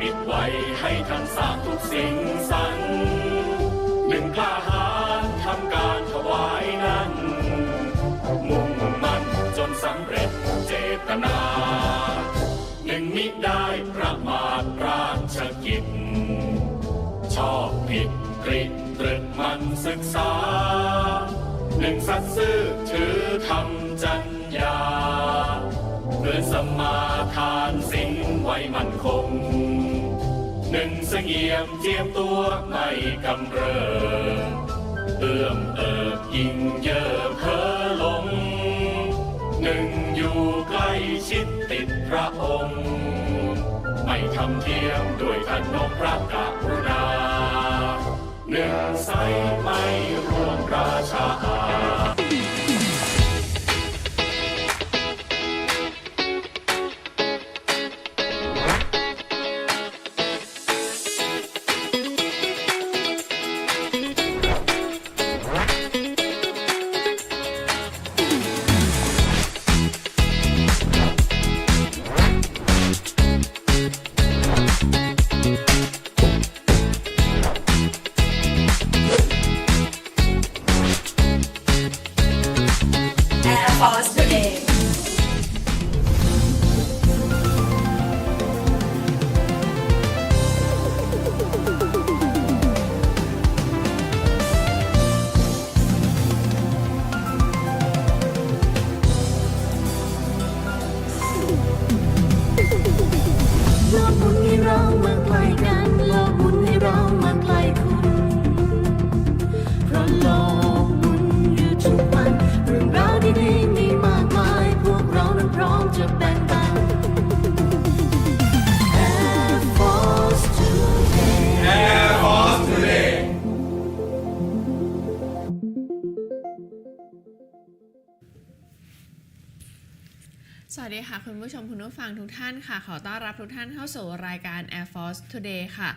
ปิดไว้ให้ทั้งสามทุกสิ่งสรรหนึ่งกล้าหาญทำการถวายนั้น มุ่งมั่นจนสำเร็จเจตนา หนึ่งมิได้ประมาทราชกิจ ชอบผิดตริตรึกมันศึกษา หนึ่งสัตย์ซื่อถือธรรมจัญญาเพื่อสมมาทานสิ่งไว้มั่นคง หนึ่งเสงี่ยมเจียมตัวไม่กำเริบเอื้อมเอิบยิ่งเย่อเพอลง หนึ่งอยู่ใกล้ชิดติดพระองค์ ไม่ทำเทียมด้วยขนมพระกรุณาหนึ่งใสไม่ร่วงราชา คุณผู้ชมคุณผู้ฟังทุกท่านค่ะ ขอต้อนรับทุกท่านเข้าสู่รายการ Air Force Today ค่ะ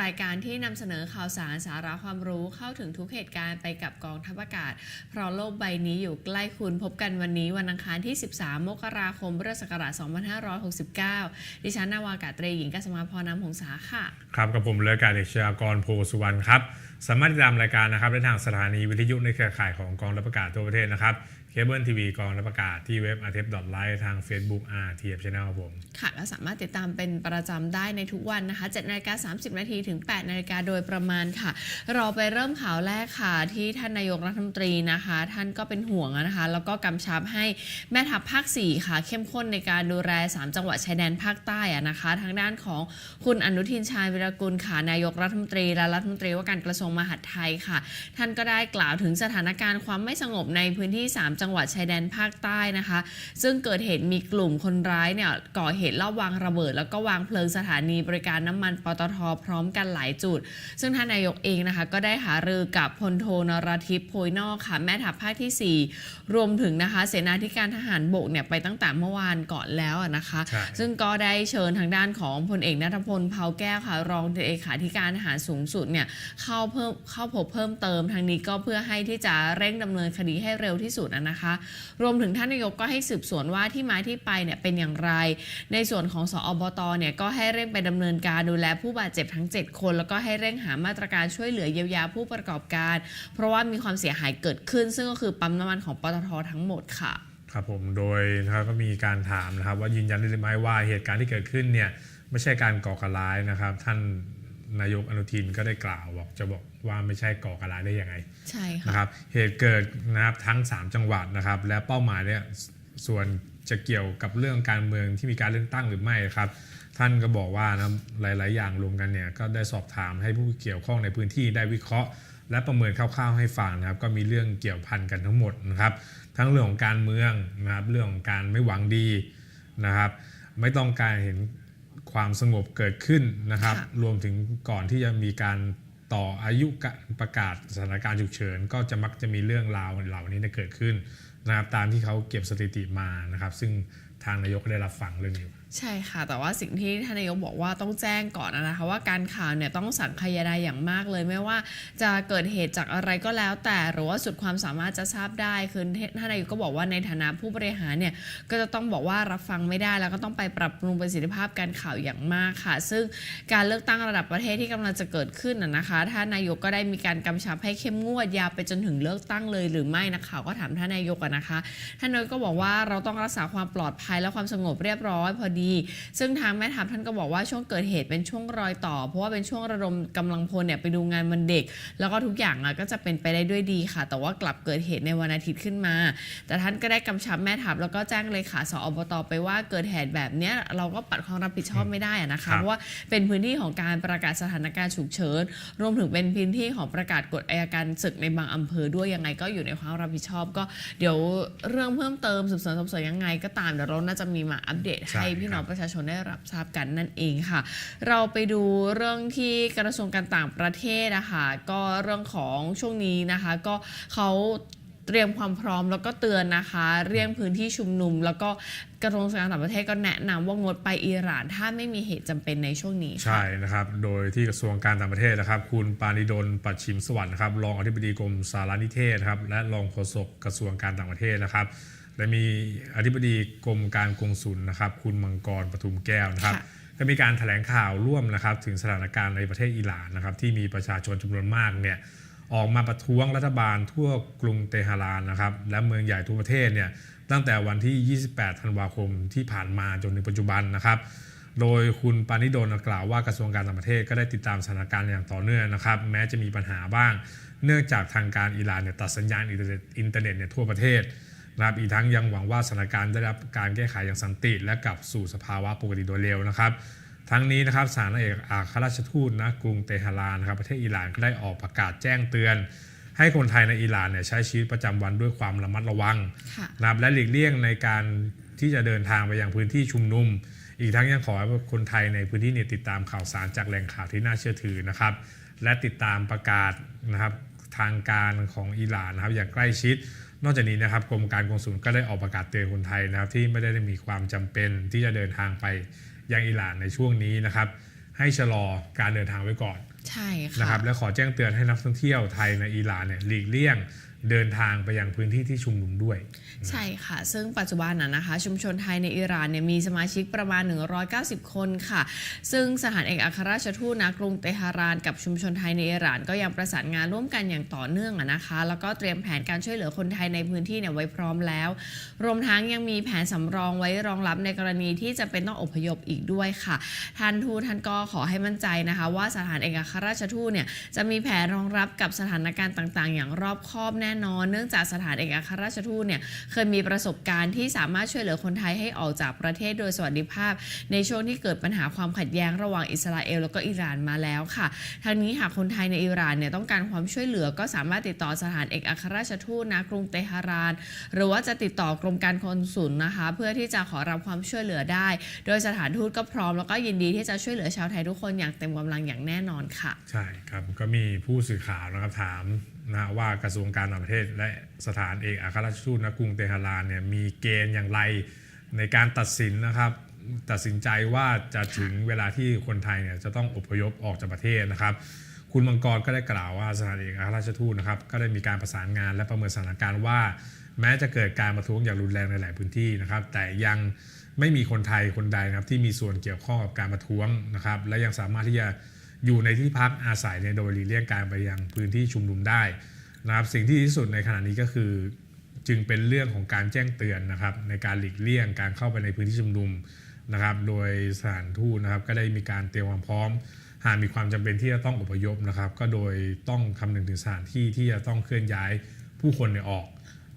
รายการที่นำเสนอข่าวสารสาระความรู้เข้าถึงทุกเหตุการณ์ไปกับกองทัพอากาศ เพราะโลกใบนี้อยู่ใกล้คุณพบกันวันนี้วันอังคารที่ 13 มกราคมพุทธศักราช 2569 ดิฉันนาวากาตรีหญิงกัสมาพรน้ำหงษาค่ะ ครับกับผมเรืออากาศเอกชยากรโพสุวรรณครับ สามารถติดตามรายการนะครับได้ทางสถานีวิทยุในเครือข่ายของกองรับประกาศทั่วประเทศนะครับเคเบิลทีวีกองรับประกาศที่เว็บ r t f l i v e ทาง Facebook r t f Channel ครับผมค่ะและสามารถติดตามเป็นประจำได้ในทุกวันนะคะ7นาฬิกา30 นาทีถึง 8 นาฬิกาโดยประมาณค่ะ เราไปเริ่มข่าวแรกค่ะที่ท่านนายกรัฐมนตรีนะคะ ท่านก็เป็นห่วงนะคะ แล้วก็กำชับให้แม่ทัพภาค 4 ค่ะ เข้มข้นในการดูแล 3 จังหวัดชายแดนภาคใต้อะนะคะ ทางด้านของคุณอนุทินชาญวิรกุลค่ะนายกรัฐมนตรีและรัฐมนตรีว่าการกระทรวงมหาดไทยค่ะ ท่านก็ได้กล่าวถึงสถานการณ์ความไม่สงบในพื้นที่ 3 จังหวัดชายแดนภาคใต้นะคะ ซึ่งเกิดเหตุมีกลุ่มคนร้ายเนี่ยก่อเหตุลอบวางระเบิด แล้วก็วางเพลิงสถานีบริการน้ำมันปตทพร้อมกันหลายจุด ซึ่งท่านนายกเองนะคะ ก็ได้หารือกับพลโทนรทิพย์โพยนอกค่ะแม่ทัพภาคที่ 4 รวมถึงนะคะ เสนาธิการทหารบกเนี่ยไปตั้งแต่เมื่อวานก่อนแล้วอะนะคะใช่ซึ่งก็ได้เชิญทางด้านของพลเอกนัทพลเผาแก้วค่ะรองเลขาธิการทหารสูงสุดเนี่ยเข้าเพิ่มเข้าพบเพิ่มเติมทางนี้ก็เพื่อให้ที่จะเร่งดำเนินคดีให้เร็วที่สุดนะคะ รวมถึงท่านนายกก็ให้สืบสวนว่าที่มาที่ไปเนี่ยเป็นอย่างไร ในส่วนของสอบตเนี่ยก็ให้เร่งไปดำเนินการดูแลผู้บาดเจ็บทั้ง 7 คน แล้วก็ให้เร่งหามาตรการช่วยเหลือเยียวยาผู้ประกอบการ เพราะว่ามีความเสียหายเกิดขึ้น ซึ่งก็คือปั๊มน้ำมันของปตททั้งหมดค่ะ ครับผมโดยนะครับก็มีการถามนะครับว่ายืนยันได้หรือไม่ว่าเหตุการณ์ที่เกิดขึ้นเนี่ยไม่ใช่การก่อการร้ายนะครับ ท่าน นายกอนุทินก็ได้กล่าวบอกจะบอกว่าไม่ใช่ก่อการร้ายได้ยังไงใช่ค่ะนะครับเหตุเกิดนะครับทั้ง 3 จังหวัดนะครับ และเป้าหมายเนี่ยส่วนจะเกี่ยวกับเรื่องการเมืองที่มีการเลือกตั้งหรือไม่ครับ ท่านก็บอกว่านะหลาย ๆ อย่างรวมกันเนี่ยก็ได้สอบถามให้ผู้เกี่ยวข้องในพื้นที่ได้วิเคราะห์ และประเมินคร่าว ๆ ให้ฟังนะครับ ก็มีเรื่องเกี่ยวพันกันทั้งหมดนะครับ ทั้งเรื่องของการเมืองนะครับเรื่องของการไม่หวังดีนะครับ ไม่ต้องการเห็น ความสงบเกิดขึ้นนะครับค่ะรวมถึงก่อนที่จะมีการต่ออายุการประกาศสถานการณ์ฉุกเฉิน ก็จะมักจะมีเรื่องราวเหล่านี้เนี่ยเกิดขึ้นนะครับตามที่เขาเก็บสถิติมานะครับ ซึ่งทางนายกก็ได้รับฟังเรื่องนี้ ใช่ค่ะ แต่ว่าสิ่งที่ท่านนายกบอกว่าต้องแจ้งก่อนนะคะว่าการข่าวเนี่ยต้องสังคายนาอย่างมากเลย ไม่ว่าจะเกิดเหตุจากอะไรก็แล้ว แต่หรือว่าสุดความสามารถจะทราบได้คือท่านนายกก็บอกว่าในฐานะผู้บริหารเนี่ยก็จะต้องบอกว่ารับฟังไม่ได้ แล้วก็ต้องไปปรับปรุงประสิทธิภาพการข่าวอย่างมากค่ะ ซึ่งการเลือกตั้งระดับประเทศที่กำลังจะเกิดขึ้นนะคะท่านนายกก็ได้มีการกำชับให้เข้มงวดยาวไปจนถึงเลือกตั้งเลยหรือไม่นักข่าวก็ถามท่านนายกนะคะท่านนายกก็บอกว่าเราต้องรักษาความปลอดภัยและความสงบเรียบร้อยพอดีซึ่งทางแม่ทัพท่านก็บอกว่าช่วงเกิดเหตุเป็นช่วงรอยต่อ เพราะว่าเป็นช่วงระดมกำลังพลเนี่ยไปดูงานวันเด็ก แล้วก็ทุกอย่างอะก็จะเป็นไปได้ด้วยดีค่ะ แต่ว่ากลับเกิดเหตุในวันอาทิตย์ขึ้นมา แต่ท่านก็ได้กำชับแม่ทัพแล้วก็แจ้งเลยค่ะสอบตไปว่าเกิดเหตุแบบเนี้ยเราก็ปัดความรับผิดชอบไม่ได้อะนะครัคะบเพราะว่าเป็นพื้นที่ของการประกาศสถานการณ์ฉุกเฉินรวมถึงเป็นพื้นที่ของประกาศกฎอัยการศึกในบางอำเภอด้วยยังไงก็อยู่ในความรับผิดชอบก็เดี๋ยวเรื่องเพิ่มเติมสืบสวนสอบสวนยังไงก็ตามเดี๋ยวเราน่าจะมีมาอัปเดตใช่ให้พี่น้องครับประชาชนได้รับทราบกันนั่นเองค่ะ เราไปดูเรื่องที่กระทรวงการต่างประเทศนะคะก็เรื่องของช่วงนี้นะคะ ก็เขาเตรียมความพร้อมแล้วก็เตือนนะคะ เรื่องพื้นที่ชุมนุม แล้วก็กระทรวงการต่างประเทศก็แนะนำว่างดไปอิหร่าน ถ้าไม่มีเหตุจำเป็นในช่วงนี้ใช่นะครับ โดยที่กระทรวงการต่างประเทศนะครับ คุณปานิดลปัชชิมสวัสดิ์นะครับรองอธิบดีกรมสารนิเทศครับและรองโฆษกกระทรวงการต่างประเทศนะครับ และมีอธิบดีกรมการกงสุลนะครับ คุณมังกรปทุมแก้วนะครับค่ะก็มีการแถลงข่าวร่วมนะครับ ถึงสถานการณ์ในประเทศอิหร่านนะครับ ที่มีประชาชนจำนวนมากเนี่ยออกมาประท้วงรัฐบาลทั่วกรุงเตหะรานนะครับ และเมืองใหญ่ทั่วประเทศเนี่ยตั้งแต่วันที่ 28 ธันวาคมที่ผ่านมาจนถึงปัจจุบันนะครับ โดยคุณปานิดลกล่าวว่ากระทรวงการต่างประเทศก็ได้ติดตามสถานการณ์อย่างต่อเนื่องนะครับ แม้จะมีปัญหาบ้าง เนื่องจากทางการอิหร่านเนี่ยตัดสัญญาณอินเทอร์เน็ตอินเทอร์เน็ตเนี่ยทั่วประเทศ นะครับอีกทั้งยังหวังว่าสถานการณ์ได้รับการแก้ไขอย่างสันติ และกลับสู่สภาวะปกติโดยเร็วนะครับ ทั้งนี้นะครับสารเอกอัครราชทูตณกรุงเตหะรานนะครับประเทศอิหร่านก็ได้ออกประกาศแจ้งเตือน ให้คนไทยในอิหร่านเนี่ยใช้ชีวิตประจำวันด้วยความระมัดระวังค่ะนะครับและหลีกเลี่ยงในการที่จะเดินทางไปยังพื้นที่ชุมนุม อีกทั้งยังขอให้คนไทยในพื้นที่เนี่ยติดตามข่าวสารจากแหล่งข่าวที่น่าเชื่อถือนะครับ และติดตามประกาศนะครับทางการของอิหร่านนะครับอย่างใกล้ชิด นอกจากนี้นะครับกรมการกงสุลก็ได้ออกประกาศเตือนคนไทยนะครับที่ไม่ได้มีความจำเป็นที่จะเดินทางไปยังอิหร่านในช่วงนี้นะครับ ให้ชะลอการเดินทางไว้ก่อนใช่ค่ะนะครับและขอแจ้งเตือนให้นักท่องเที่ยวไทยในอิหร่านเนี่ยหลีกเลี่ยงเดินทางไปยังพื้นที่ที่ชุมนุมด้วย ใช่ค่ะ ซึ่งปัจจุบันนะนะคะ ชุมชนไทยในอิหร่านเนี่ยมีสมาชิกประมาณ 190 คนค่ะ ซึ่งสถานเอกอัครราชทูตณกรุงเตหะรานกับชุมชนไทยในอิหร่าน ก็ยังประสานงานร่วมกันอย่างต่อเนื่องอะนะคะ แล้วก็เตรียมแผนการช่วยเหลือคนไทยในพื้นที่เนี่ยไว้พร้อมแล้ว รวมทั้งยังมีแผนสำรองไว้รองรับในกรณีที่จะเป็นต้องอพยพอีกด้วยค่ะ ท่านทูตท่านก็ขอให้มั่นใจนะคะ ว่าสถานเอกอัครราชทูตเนี่ยจะมีแผนรองรับกับสถานการณ์ต่าง ๆ อย่างรอบคอบแน่นอน เนื่องจากสถานเอกอัครราชทูตเนี่ยเคยมีประสบการณ์ที่สามารถช่วยเหลือคนไทยให้ออกจากประเทศโดยสวัสดิภาพ ในช่วงที่เกิดปัญหาความขัดแย้งระหว่างอิสราเอลแล้วก็อิหร่านมาแล้วค่ะทางนี้หากคนไทยในอิหร่านเนี่ยต้องการความช่วยเหลือก็สามารถติดต่อสถานเอกอัครราชทูตณกรุงเตหะราน หรือว่าจะติดต่อกรมการกงสุลนะคะ เพื่อที่จะขอรับความช่วยเหลือได้ โดยสถานทูตก็พร้อมแล้วก็ยินดีที่จะช่วยเหลือชาวไทยทุกคนอย่างเต็มกำลังอย่างแน่นอนค่ะ ใช่ครับก็มีผู้สื่อข่าวนะครับถาม นะว่ากระทรวงการต่างประเทศ และสถานเอกอัครราชทูตณกรุงเตหะรานเนี่ยมีเกณฑ์อย่างไรในการตัดสินนะครับ ตัดสินใจว่าจะถึงเวลาที่คนไทยเนี่ยจะต้องอพยพออกจากประเทศนะครับคุณมังกรก็ได้กล่าวว่าสถานเอกอัครราชทูตนะครับก็ได้มีการประสานงานและประเมินสถานการณ์ว่า แม้จะเกิดการประท้วงอย่างรุนแรงในหลายพื้นที่นะครับ แต่ยังไม่มีคนไทยคนใดนะครับที่มีส่วนเกี่ยวข้องกับการประท้วงนะครับ และยังสามารถที่จะ อยู่ในที่พักอาศัยเนี่ยโดยหลีกเลี่ยงการไปยังพื้นที่ชุมนุมได้นะครับสิ่งที่ดีที่สุดในขณะนี้ก็คือ จึงเป็นเรื่องของการแจ้งเตือนนะครับในการหลีกเลี่ยงการเข้าไปในพื้นที่ชุมนุมนะครับโดยสถานทูตนะครับก็ได้มีการเตรียมความพร้อม หากมีความจำเป็นที่จะต้องอพยพนะครับ ก็โดยต้องคำนึงถึงสถานที่ที่จะต้องเคลื่อนย้ายผู้คนเนี่ยออก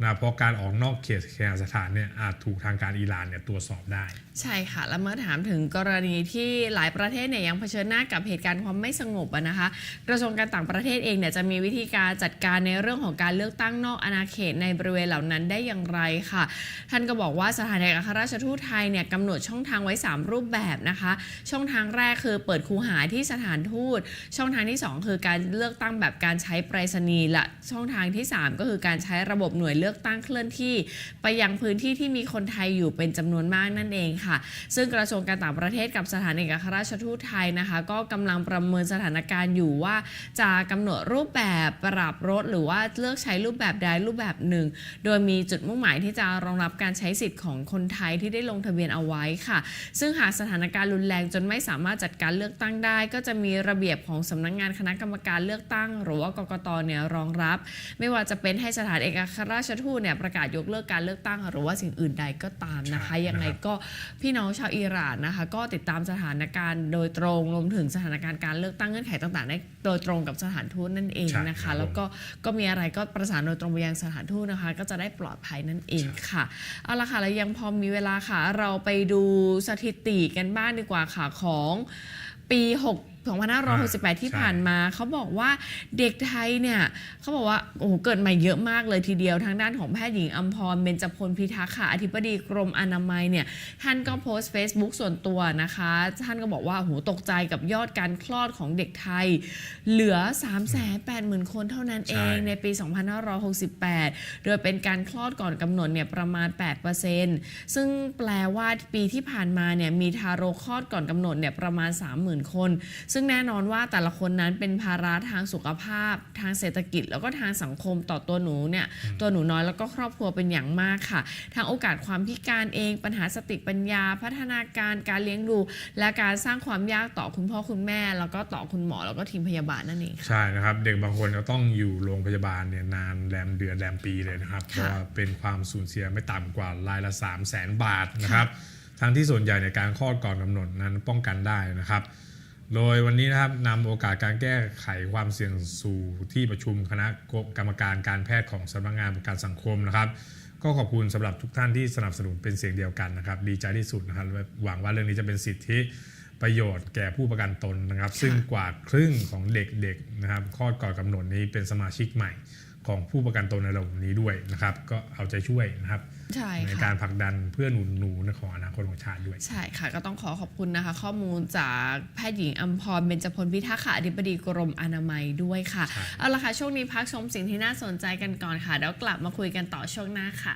นะเพราะการออกนอกเขตเคหสถานเนี่ยอาจถูกทางการอิหร่านเนี่ยตรวจสอบได้ ใช่ค่ะ และเมื่อถามถึงกรณีที่หลายประเทศเนี่ยยังเผชิญหน้ากับเหตุการณ์ความไม่สงบนะคะ กระทรวงการต่างประเทศเองเนี่ยจะมีวิธีการจัดการในเรื่องของการเลือกตั้งนอกอาณาเขตในบริเวณเหล่านั้นได้อย่างไรค่ะ ท่านก็บอกว่าสถานเอกอัครราชทูตไทยเนี่ยกำหนดช่องทางไว้ 3 รูปแบบนะคะ ช่องทางแรกคือเปิดคูหาที่สถานทูต ช่องทางที่ 2 คือการเลือกตั้งแบบการใช้ไปรษณีย์และช่องทางที่ 3 ก็คือการใช้ระบบหน่วยเลือกลือกตั้งเคลื่อนที่ ไปยังพื้นที่ที่มีคนไทยอยู่เป็นจำนวนมากนั่นเองค่ะ ซึ่งกระทรวงการต่างประเทศกับสถานเอกอัครราชทูตไทยนะคะ ก็กำลังประเมินสถานการณ์อยู่ว่า จะกำหนดรูปแบบปรับลดหรือว่าเลือกใช้รูปแบบใดรูปแบบหนึ่ง โดยมีจุดมุ่งหมายที่จะรองรับการใช้สิทธิ์ของคนไทยที่ได้ลงทะเบียนเอาไว้ค่ะ ซึ่งหากสถานการณ์รุนแรงจนไม่สามารถจัดการเลือกตั้งได้ ก็จะมีระเบียบของสำนักงานคณะกรรมการเลือกตั้ง หรือว่ากกตเนี่ยรองรับ ไม่ว่าจะเป็นให้สถานเอกอัครราชทูตเนี่ยประกาศยกเลิกการเลือกตั้งหรือว่าสิ่งอื่นใดก็ตามนะคะ ยังไงก็พี่น้องชาวอิหร่านนะคะ ก็ติดตามสถานการณ์โดยตรงรวมถึงสถานการณ์การเลือกตั้งเงื่อนไขต่างๆได้โดยตรงกับสถานทูตนั่นเองนะคะ แล้วก็ก็มีอะไรก็ประสานโดยตรงไปยังสถานทูตนะคะ ก็จะได้ปลอดภัยนั่นเองค่ะเอาละค่ะแล้วยังพอมีเวลาค่ะ เราไปดูสถิติกันบ้างดีกว่าค่ะของปี6 2568 ที่ใช่ผ่านมา เขาบอกว่าเด็กไทยเนี่ยเขาบอกว่าโอ้โหเกิดใหม่เยอะมากเลยทีเดียวทางด้านของแพทย์หญิงอัมพรเบญจพลพิทักษ์ค่ะอธิบดีกรมอนามัยเนี่ยท่านก็โพสต์ Facebook ส่วนตัวนะคะ ท่านก็บอกว่าโอ้โหตกใจกับยอดการคลอดของเด็กไทย เหลือ 380,000 คนเท่านั้นเองใช่ในปี 2568 โดยเป็นการคลอดก่อนกำหนดเนี่ยประมาณ 8%ซึ่งแปลว่าปีที่ผ่านมาเนี่ยมีทารกคลอดก่อนกำหนดเนี่ยประมาณ 30,000 คนซึ่งแน่นอนว่าแต่ละคนนั้นเป็นภาระทางสุขภาพ ทางเศรษฐกิจ แล้วก็ทางสังคมต่อตัวหนูเนี่ยตัวหนูน้อยแล้วก็ครอบครัวเป็นอย่างมากค่ะ ทางโอกาสความพิการเองปัญหาสติปัญญา พัฒนาการการเลี้ยงดู และการสร้างความยากต่อคุณพ่อคุณแม่ แล้วก็ต่อคุณหมอแล้วก็ทีมพยาบาลนั่นเองค่ะ ใช่นะครับ เด็กบางคนก็ต้องอยู่โรงพยาบาลเนี่ยนานแรมเดือนแรมปีเลยนะครับเพราะว่าเป็นความสูญเสียไม่ต่ำกว่ารายละ 3 0 0แสนบาทนะครับ ทั้งที่ส่วนใหญ่ในการคลอดก่อนกำหนดนั้นป้องกันได้นะครับ โดยวันนี้นะครับนำโอกาสการแก้ไขความเสี่ยงสู่ที่ประชุมคณะกรรมการการแพทย์ของสำนักงานประกันสังคมนะครับ ก็ขอบคุณสำหรับทุกท่านที่สนับสนุนเป็นเสียงเดียวกันนะครับ ดีใจที่สุดนะครับและหวังว่าเรื่องนี้จะเป็นสิทธิประโยชน์แก่ผู้ประกันตนนะครับ ซึ่งกว่าครึ่งของเด็กๆนะครับคลอดก่อนกำหนดนี้เป็นสมาชิกใหม่ของผู้ประกันตนในระบบนี้ด้วยนะครับ ก็เอาใจช่วยนะครับ ใช่ในค่ะ การผลักดันเพื่อหนุนหนูของอนาคตของชาติด้วย ใช่ค่ะก็ต้องขอขอบคุณนะคะ ข้อมูลจากแพทย์หญิงอัมพรเบญจพลพิทักษ์ค่ะอธิบดีกรมอนามัยด้วยค่ะ ใช่ เอาละค่ะ ช่วงนี้พักชมสิ่งที่น่าสนใจกันก่อนค่ะเดี๋ยวกลับมาคุยกันต่อช่วงหน้าค่ะ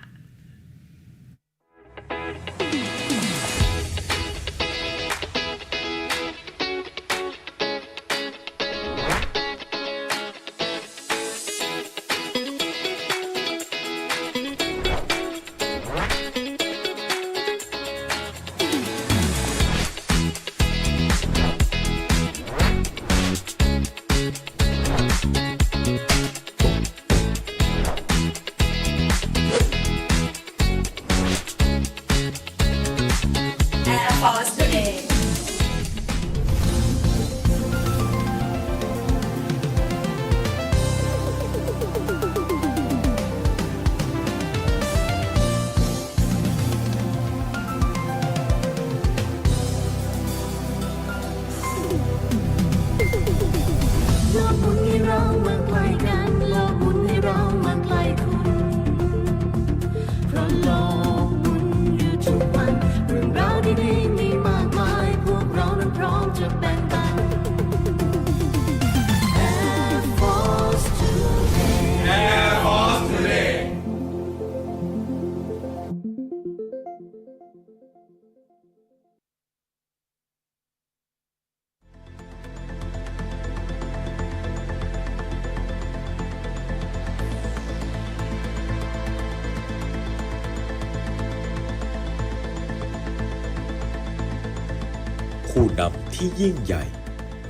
ยิ่งใหญ่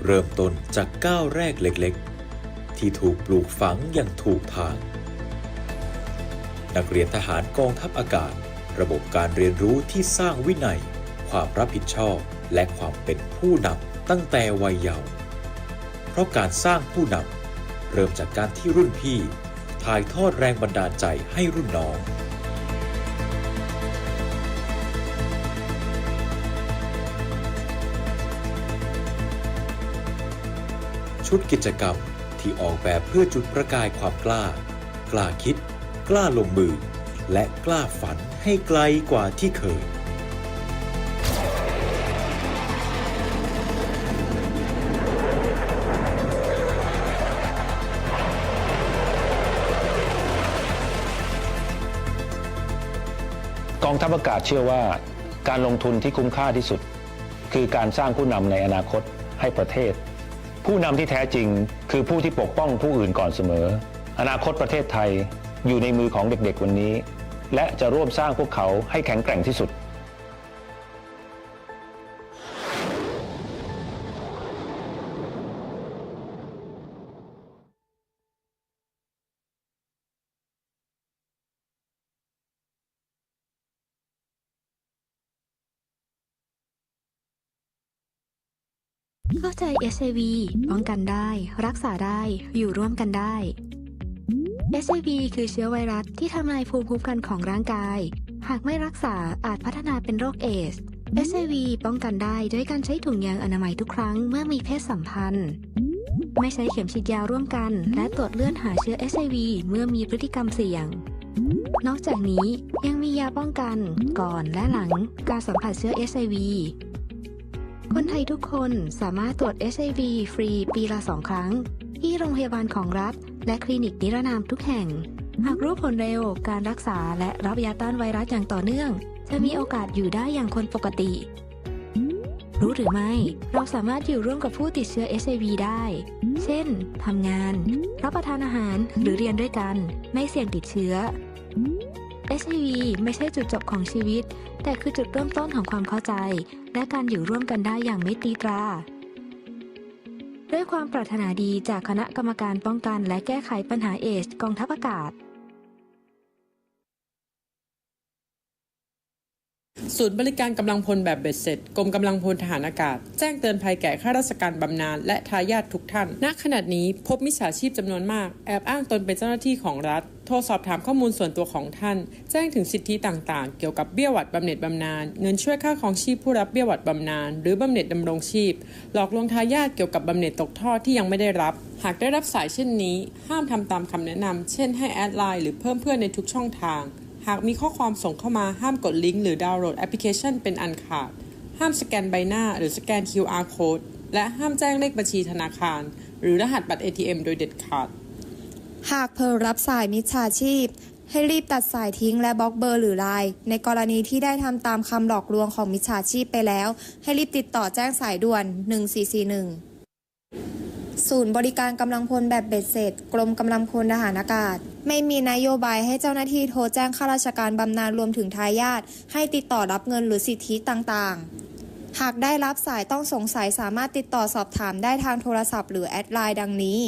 เริ่มต้นจากก้าวแรกเล็กๆ ที่ถูกปลูกฝังอย่างถูกทาง นักเรียนทหารกองทัพอากาศ ระบบการเรียนรู้ที่สร้างวินัย ความรับผิดชอบและความเป็นผู้นำตั้งแต่วัยเยาว์เพราะการสร้างผู้นำเริ่มจากการที่รุ่นพี่ ถ่ายทอดแรงบันดาลใจให้รุ่นน้อง ชุดกิจกรรมที่ออกแบบเพื่อจุดประกายความกล้า กล้าคิด กล้าลงมือ และกล้าฝันให้ไกลกว่าที่เคย กองทัพอากาศเชื่อว่า การลงทุนที่คุ้มค่าที่สุด คือการสร้างผู้นำในอนาคตให้ประเทศ ผู้นำที่แท้จริงคือผู้ที่ปกป้องผู้อื่นก่อนเสมอ อนาคตประเทศไทยอยู่ในมือของเด็กๆวันนี้ และจะร่วมสร้างพวกเขาให้แข็งแกร่งที่สุด เข้าใจ SIV ป้องกันได้ รักษาได้ อยู่ร่วมกันได้ SIV คือเชื้อไวรัสที่ทำลายภูมิคุ้มกันของร่างกาย หากไม่รักษาอาจพัฒนาเป็นโรคเอส SIV ป้องกันได้ด้วยการใช้ถุงยางอนามัยทุกครั้งเมื่อมีเพศสัมพันธ์ ไม่ใช้เข็มฉีดยาร่วมกัน และตรวจเลือดหาเชื้อ SIV เมื่อมีพฤติกรรมเสี่ยง นอกจากนี้ยังมียาป้องกันก่อนและหลังการสัมผัสเชื้อ SIV คนไทยทุกคนสามารถตรวจ HIV ฟรีปีละสองครั้ง ที่โรงพยาบาลของรัฐ และคลินิกนิรนามทุกแห่ง หากรู้ผลเร็วการรักษาและรับยาต้านไวรัสอย่างต่อเนื่อง จะมีโอกาสอยู่ได้อย่างคนปกติ รู้หรือไม่ เราสามารถอยู่ร่วมกับผู้ติดเชื้อ HIV ได้ เช่นทำงาน รับประทานอาหารหรือเรียนด้วยกัน ไม่เสี่ยงติดเชื้อ HIV ไม่ใช่จุดจบของชีวิต แต่คือจุดเริ่มต้นของความเข้าใจ และการอยู่ร่วมกันได้อย่างไม่ตีตรา ด้วยความปรารถนาดีจากคณะกรรมการป้องกันและแก้ไขปัญหาเอชกองทัพอากาศ ศูนย์บริการกำลังพลแบบเบ็ดเสร็จกรมกำลังพลทหารอากาศ แจ้งเตือนภัยแก่ข้าราชการบำนาญและทายาททุกท่าน ณ ขณะนี้พบมิจฉาชีพจำนวนมาก แอบอ้างตนเป็นเจ้าหน้าที่ของรัฐ โทรสอบถามข้อมูลส่วนตัวของท่าน แจ้งถึงสิทธิต่างๆ เกี่ยวกับเบี้ยหวัดบำเหน็จบำนาญเงินช่วยค่าครองชีพผู้รับเบี้ยหวัดบำนาญหรือบำเหน็จดำรงชีพ หลอกลวงทายาทเกี่ยวกับบำเหน็จตกทอดที่ยังไม่ได้รับ หากได้รับสายเช่นนี้ ห้ามทำตามคำแนะนำเช่น ให้แอดไลน์หรือเพิ่มเพื่อนในทุกช่องทาง หากมีข้อความส่งเข้ามาห้ามกดลิงก์หรือดาวน์โหลดแอปพลิเคชันเป็นอันขาด ห้ามสแกนใบหน้าหรือสแกน QR code และห้ามแจ้งเลขบัญชีธนาคาร หรือรหัสบัตร ATM โดยเด็ดขาด หากเพลรับสายมิจฉาชีพ ให้รีบตัดสายทิ้งและบล็อกเบอร์หรือไลน์ในกรณีที่ได้ทำตามคำหลอกลวงของมิจฉาชีพไปแล้ว ให้รีบติดต่อแจ้งสายด่วน 1441 ศูนย์บริการกำลังพลแบบเบ็ดเสร็จ กรมกำลังพลทหารอากาศ ไม่มีนโยบายให้เจ้าหน้าที่โทรแจ้งข้าราชการบำนาญรวมถึงทายาทให้ติดต่อรับเงินหรือสิทธิต่างๆ หากได้รับสายต้องสงสัยสามารถติดต่อสอบถามได้ทางโทรศัพท์หรือแอดไลน์ดังนี้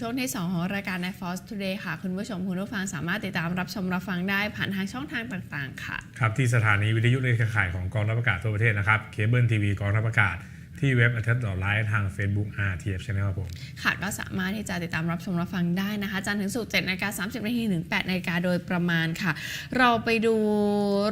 ช่วงที่ 2 ของรายการ Air Force Today ค่ะ คุณผู้ชมคุณผู้ฟังสามารถติดตามรับชมรับฟังได้ผ่านทางช่องทางต่าง ๆ ค่ะ ครับ ที่สถานีวิทยุในเครือข่ายของกองทัพอากาศทั่วประเทศนะครับ เคเบิลทีวีกองทัพอากาศ ที่เว็บอัทเดอร์ไลน์ทาง Facebook RTF Channel ครับผม ค่ะก็สามารถที่จะติดตามรับชมรับฟังได้นะคะจันทร์ถึงศุกร์7นาฬิกา30นาทีถึง8นาฬิกาโดยประมาณค่ะ เราไปดู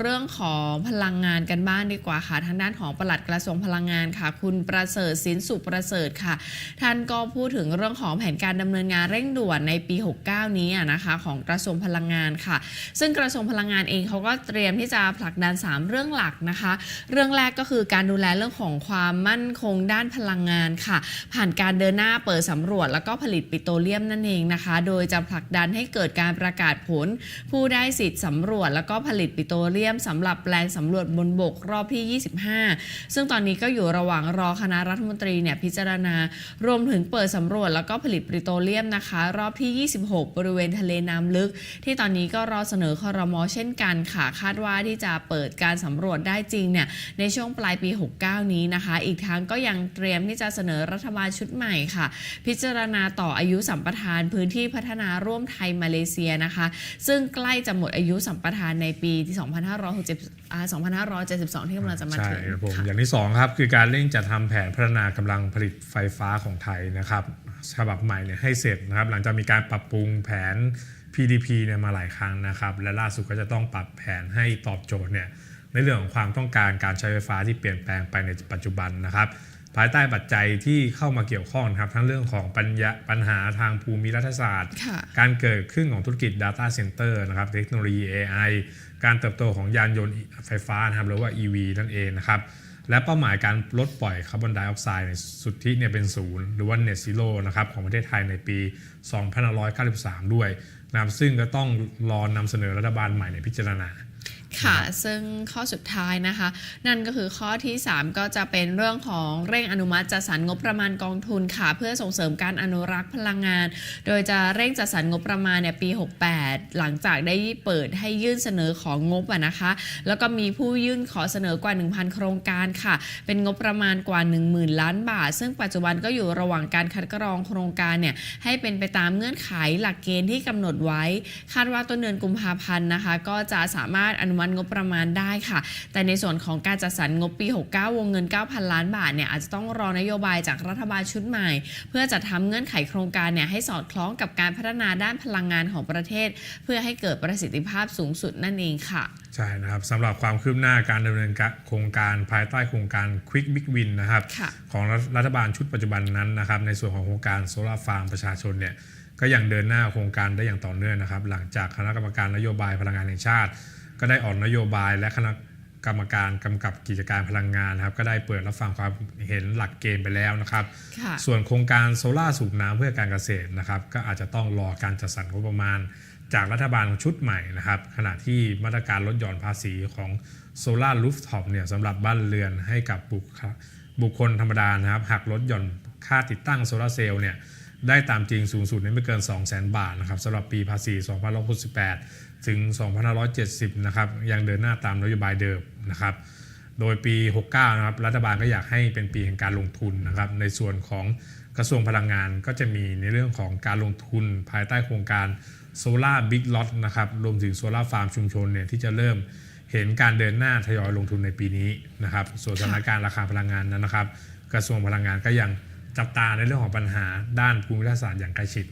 เรื่องของพลังงานกันบ้างดีกว่าค่ะ ทางด้านของปลัดกระทรวงพลังงานค่ะ คุณประเสริฐสินสุประเสริฐค่ะ ท่านก็พูดถึงเรื่องของแผนการดำเนินงานเร่งด่วนในปี 69 นี้นะคะของกระทรวงพลังงานค่ะ ซึ่งกระทรวงพลังงานเองเขาก็เตรียมที่จะผลักดัน 3 เรื่องหลักนะคะ เรื่องแรกก็คือการดูแลเรื่องของความมั่นคงด้านพลังงานค่ะ ผ่านการเดินหน้าเปิดสำรวจ แล้วก็ผลิตปิโตรเลียมนั่นเองนะคะ โดยจะผลักดันให้เกิดการประกาศผล ผู้ได้สิทธิ์สำรวจ แล้วก็ผลิตปิโตรเลียมสำหรับแปลงสำรวจบนบกรอบที่ 25 ซึ่งตอนนี้ก็อยู่ระหว่างรอคณะรัฐมนตรีเนี่ยพิจารณา รวมถึงเปิดสำรวจ แล้วก็ผลิตปิโตรเลียมนะคะ รอบที่ 26 บริเวณทะเลน้ำลึก ที่ตอนนี้ก็รอเสนอคอรมอเช่นกันค่ะ คาดว่าที่จะเปิดการสำรวจได้จริงเนี่ยในช่วงปลายปี 69 นี้นะคะ อีกทั้งก็ยังเตรียมที่จะเสนอรัฐบาลชุดใหม่ค่ะ พิจารณาต่ออายุสัมปทานพื้นที่พัฒนาร่วมไทยมาเลเซียนะคะ ซึ่งใกล้จะหมดอายุสัมปทานในปีที่ 2560อ่า2572ที่กำลังจะมาใช่ถึงครับผมค่ะอย่างที่สองครับ คือการเร่งจัดทำแผนพัฒนากำลังผลิตไฟฟ้าของไทยนะครับฉบับใหม่เนี่ยให้เสร็จนะครับ หลังจากมีการปรับปรุงแผน PDP เนี่ยมาหลายครั้งนะครับ และล่าสุดก็จะต้องปรับแผนให้ตอบโจทย์เนี่ย ในเรื่องของความต้องการการใช้ไฟฟ้าที่เปลี่ยนแปลงไปในปัจจุบันนะครับ ภายใต้ปัจจัยที่เข้ามาเกี่ยวข้องนะครับ ทั้งเรื่องของปัญญาปัญหาทางภูมิรัฐศาสตร์ค่ะการเกิดขึ้นของธุรกิจ Data Center นะครับเทคโนโลยี AI การเติบโตของยานยนต์ไฟฟ้านะครับหรือว่า EV นั่นเองนะครับและเป้าหมายการลดปล่อยคาร์บอนไดออกไซด์ในสุทธิเนี่ยเป็นศูนย์หรือว่า Net Zero นะครับของประเทศไทยในปี 2593 ด้วยนะครับซึ่งก็ต้องรอนำเสนอรัฐบาลใหม่ในพิจารณา ค่ะ ซึ่งข้อสุดท้ายนะคะ นั่นก็คือข้อที่ 3 ก็จะเป็นเรื่องของเร่งอนุมัติจัดสรรงบประมาณกองทุนค่ะ เพื่อส่งเสริมการอนุรักษ์พลังงาน โดยจะเร่งจัดสรรงบประมาณเนี่ยปี 68 หลังจากได้เปิดให้ยื่นเสนอของงบอะนะคะ แล้วก็มีผู้ยื่นขอเสนอกว่า 1,000 โครงการค่ะ เป็นงบประมาณกว่า 10,000 ล้านบาท ซึ่งปัจจุบันก็อยู่ระหว่างการคัดกรองโครงการเนี่ยให้เป็นไปตามเงื่อนไขหลักเกณฑ์ที่กำหนดไว้ คาดว่าต้นเดือนกุมภาพันธ์นะคะ ก็จะสามารถอนุมัติงบประมาณได้ค่ะ แต่ในส่วนของการจัดสรรงบปี 69 วงเงิน 9,000 ล้านบาทเนี่ยอาจจะต้องรอนโยบายจากรัฐบาลชุดใหม่ เพื่อจัดทำเงื่อนไขโครงการเนี่ยให้สอดคล้องกับการพัฒนาด้านพลังงานของประเทศ เพื่อให้เกิดประสิทธิภาพสูงสุดนั่นเองค่ะใช่นะครับสำหรับความคืบหน้าการดำเนินโครงการภายใต้โครงการ Quick Big Win นะครับค่ะของรัฐบาลชุดปัจจุบันนั้นนะครับในส่วนของโครงการโซลาร์ฟาร์มประชาชนเนี่ยก็ยังเดินหน้าโครงการได้อย่างต่อเนื่องนะครับ หลังจากคณะกรรมการนโยบายพลังงานแห่งชาติ ก็ได้ออกนโยบายและคณะกรรมการกำกับกิจการพลังงานนะครับก็ได้เปิดรับฟังความเห็นหลักเกณฑ์ไปแล้วนะครับค่ะส่วนโครงการโซลาร์สูบน้ำเพื่อการเกษตรนะครับ ก็อาจจะต้องรอการจัดสรรงบประมาณ จากรัฐบาลชุดใหม่นะครับ ขณะที่มาตรการลดหย่อนภาษีของโซลาร์รูฟท็อปเนี่ยสำหรับบ้านเรือนให้กับบุคคลบุคคลธรรมดานะครับหักลดหย่อนค่าติดตั้งโซลาร์เซลล์เนี่ยได้ตามจริงสูงสุดไม่เกิน 200,000 บาทนะครับสำหรับปีภาษี 2568 ถึง 2570 นะครับ ยังเดินหน้าตามนโยบายเดิมนะครับ โดยปี 69 นะครับ รัฐบาลก็อยากให้เป็นปีแห่งการลงทุนนะครับ ในส่วนของกระทรวงพลังงานก็จะมีในเรื่องของการลงทุนภายใต้โครงการโซลาร์บิ๊กล็อตนะครับ รวมถึงโซลาร์ฟาร์มชุมชนเนี่ยที่จะเริ่มเห็นการเดินหน้าทยอยลงทุนในปีนี้นะครับ ส่วนสถานการณ์ราคาพลังงานนั้นนะครับ กระทรวงพลังงานก็ยังจับตาในเรื่องของปัญหาด้านภูมิรัฐศาสตร์อย่างใกล้ชิด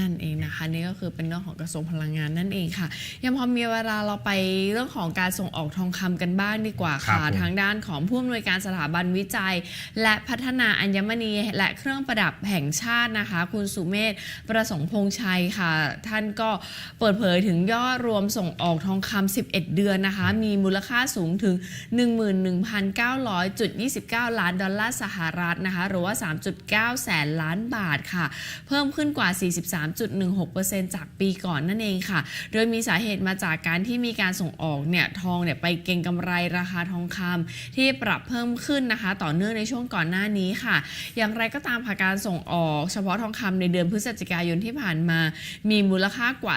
นั่นเองนะคะนี่ก็คือเป็นเรื่องของกระทรวงพลังงานนั่นเองค่ะ ยังพอมีเวลาเราไปเรื่องของการส่งออกทองคำกันบ้างดีกว่าครัค่ะบผมทางด้านของผู้อำนวยการสถาบันวิจัย และพัฒนาอัญมณีและเครื่องประดับแห่งชาตินะคะ คุณสุเมธประสงค์พงษ์ชัยค่ะ ท่านก็เปิดเผยถึงยอดรวมส่งออกทองคำ11 เดือนนะคะ มีมูลค่าสูงถึง 11,900.29 ล้านดอลลาร์สหรัฐนะคะหรือว่า 3.9 แสนล้านบาทค่ะ เพิ่มขึ้นกว่า3.16%จากปีก่อนนั่นเองค่ะ โดยมีสาเหตุมาจากการที่มีการส่งออกเนี่ยทองเนี่ยไปเก็งกำไรราคาทองคำที่ปรับเพิ่มขึ้นนะคะ ต่อเนื่องในช่วงก่อนหน้านี้ค่ะ อย่างไรก็ตามค่ะการส่งออกเฉพาะทองคำในเดือนพฤศจิกายนที่ผ่านมา มีมูลค่ากว่า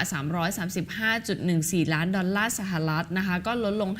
335.14 ล้านดอลลาร์สหรัฐนะคะ ก็ลดลง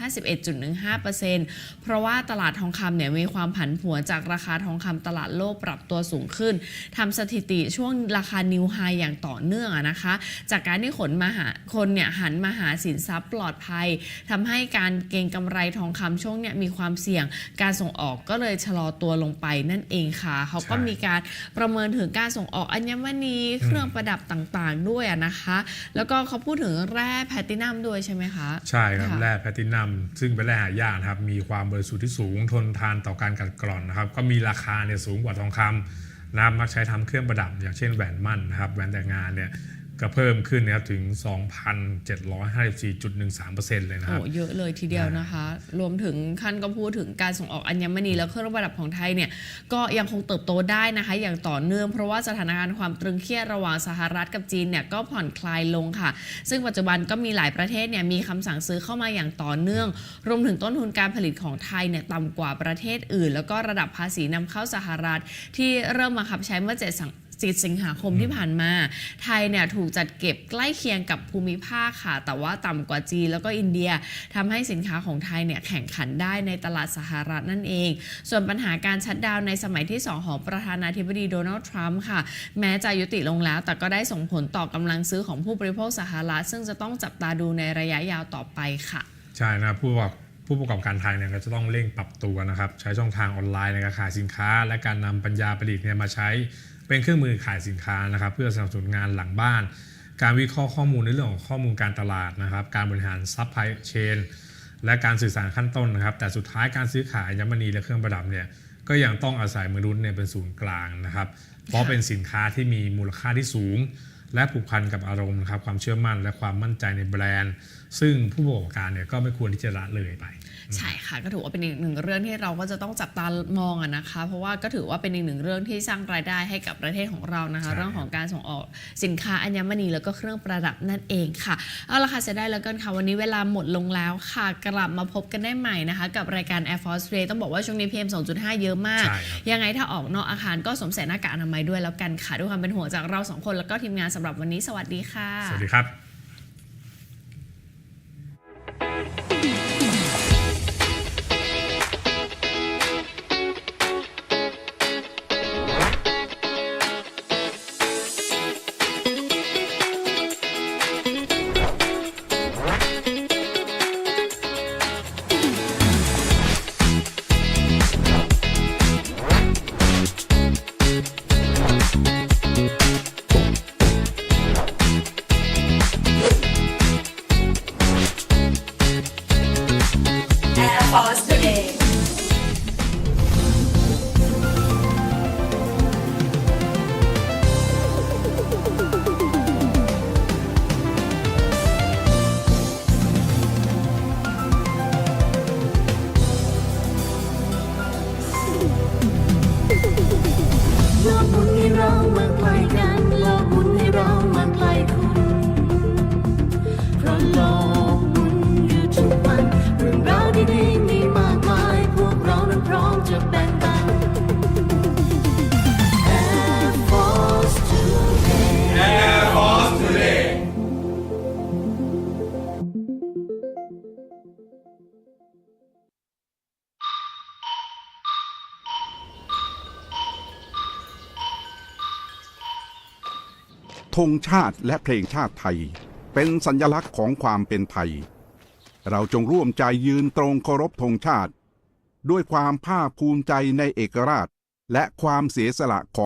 51.15%เพราะว่าตลาดทองคำเนี่ยมีความผันผวนจากราคาทองคำตลาดโลกปรับตัวสูงขึ้นทำสถิติช่วงราคานิวไฮอย่างต่อเนื่องอะนะคะ จากการที่ขนมาหาคนเนี่ยหันมาหาสินทรัพย์ปลอดภัยทำให้การเก็งกำไรทองคำช่วงเนี่ยมีความเสี่ยงการส่งออกก็เลยชะลอตัวลงไปนั่นเองค่ะ เขาก็ใช่มีการประเมินถึงการส่งออกอัญมณีเครื่องประดับต่างๆ ด้วยอะนะคะ แล้วก็เขาพูดถึงแร่แพลตินัมด้วยใช่ไหมคะใช่ครับค่ะแร่แพลตินัมซึ่งเป็นแร่หายากนะครับมีความบริสุทธิ์ที่สูงทนทานต่อการกัดกร่อนนะครับก็มีราคาเนี่ยสูงกว่าทองคำ นะครับมักใช้ทำเครื่องประดับ อย่างเช่นแหวนมั่นนะครับแหวนแต่งงานเนี่ย ก็เพิ่มขึ้นนะครับถึง 2,754.13%เลยนะครับโอ้เยอะเลยทีเดียวนะคะ รวมถึงขั้นก็พูดถึงการส่งออกอัญมณีแล้วเครื่องประดับของไทยเนี่ยก็ยังคงเติบโตได้นะคะ อย่างต่อเนื่องเพราะว่าสถานการณ์ความตรึงเครียดระหว่างสหรัฐกับจีนเนี่ยก็ผ่อนคลายลงค่ะ ซึ่งปัจจุบันก็มีหลายประเทศเนี่ยมีคำสั่งซื้อเข้ามาอย่างต่อเนื่อง รวมถึงต้นทุนการผลิตของไทยเนี่ยต่ำกว่าประเทศอื่น แล้วก็ระดับภาษีนำเข้าสหรัฐที่เริ่มมาขับใช้เมื่อเจ็ดสัง 10 สิงหาคมที่ผ่านมา ไทยเนี่ยถูกจัดเก็บใกล้เคียงกับภูมิภาคค่ะ แต่ว่าต่ำกว่าจีนแล้วก็อินเดียทำให้สินค้าของไทยเนี่ยแข่งขันได้ในตลาดสหรัฐนั่นเอง ส่วนปัญหาการชัดดาวน์ในสมัยที่ 2 ของประธานาธิบดีโดนัลด์ทรัมป์ค่ะ แม้จะยุติลงแล้ว แต่ก็ได้ส่งผลต่อกำลังซื้อของผู้บริโภคสหรัฐซึ่งจะต้องจับตาดูในระยะยาวต่อไปค่ะ ใช่นะครับผู้ประกอบผู้ประกอบการไทยเนี่ยก็จะต้องเร่งปรับตัวนะครับ ใช้ช่องทางออนไลน์ในการขายสินค้า และการนำปัญญาประดิษฐ์เนี่ยมาใช้ เป็นเครื่องมือขายสินค้านะครับ เพื่อสนับสนุนงานหลังบ้าน การวิเคราะห์ข้อมูลในเรื่องของข้อมูลการตลาดนะครับ การบริหารซัพพลายเชนและการสื่อสารขั้นต้นนะครับ แต่สุดท้ายการซื้อขายยมณีและเครื่องประดับเนี่ยก็ยังต้องอาศัยมนุษย์เนี่ยเป็นศูนย์กลางนะครับ เพราะเป็นสินค้าที่มีมูลค่าที่สูง และผูกพันกับอารมณ์นะครับความเชื่อมั่นและความมั่นใจในแบรนด์ ซึ่งผู้ประกอบการเนี่ยก็ไม่ควรที่จะละเลยไป ใช่ค่ะก็ถือว่าเป็นอีกหนึ่งเรื่องที่เราก็จะต้องจับตามองอะนะคะ เพราะว่าก็ถือว่าเป็นอีกหนึ่งเรื่องที่สร้างรายได้ให้กับประเทศของเรานะคะใช่เรื่องของการส่งออกสินค้าอัญมณีแล้วก็เครื่องประดับนั่นเองค่ะเอาละค่ะเสียดายแล้วกันค่ะวันนี้เวลาหมดลงแล้วค่ะ กลับมาพบกันได้ใหม่นะคะ กับรายการ Air Force Day ต้องบอกว่าช่วงนี้ PM 2.5 เยอะมากใช่ครับยังไงถ้าออกนอกอาคารก็สวมใส่หน้ากากอนามัยด้วยแล้วกันค่ะด้วยความเป็นห่วงจากเราสองคนแล้วก็ทีมงานสำหรับวันนี้สวัสดีค่ะ สวัสดีครับ ธงชาติและเพลงชาติไทย เป็นสัญลักษณ์ของความเป็นไทย เราจงร่วมใจยืนตรงเคารพธงชาติ ด้วยความภาคภูมิใจในเอกราช และความเสียสละของ